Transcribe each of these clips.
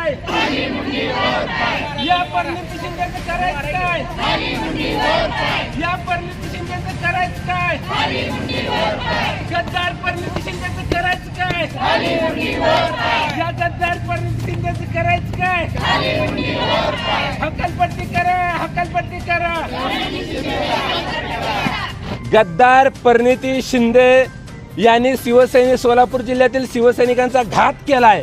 काय या परिणिती करायचं काय? या परिणिती करायचं काय? गद्दार परिणिती करायचं काय? या गद्दार परिणिती करायचं काय? करा हकालपट्टी करा. गद्दार परिणिती शिंदे यांनी शिवसैनिक सोलापूर जिल्ह्यातील शिवसैनिकांचा घात केला आहे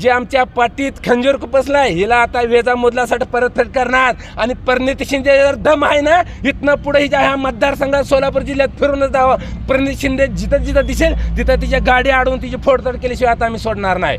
जे आमच्या पाठीत खंजीर आहे हिला आता वेजा मोदलासाठी परतफेड करणार. आणि परिणिती शिंदे जर दम आहे ना इथनं पुढे हिच्या ह्या मतदारसंघात सोलापूर जिल्ह्यात फिरूनच जावं. परिणिती शिंदे जिथं जिथं दिसेल तिथं तिच्या गाडी अडवून तिची फोडतोड केल्याशिवाय आता आम्ही सोडणार नाही.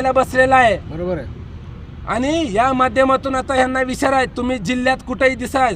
घ्यायला बसलेला आहे. बरोबर आहे. आणि या माध्यमातून आता ह्यांना विचार आहे तुम्ही जिल्ह्यात कुठेही दिसाल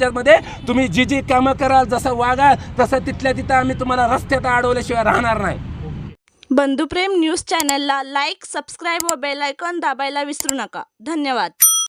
ह्याच्यामध्ये तुम्ही जी जी कामं कराल जसं वागाल तसं तिथल्या तिथं आम्ही तुम्हाला रस्त्यात अडवल्याशिवाय राहणार नाही. बंधुप्रेम न्यूज चॅनलला लाईक सबस्क्राईब व बेल दाबायला विसरू नका. धन्यवाद.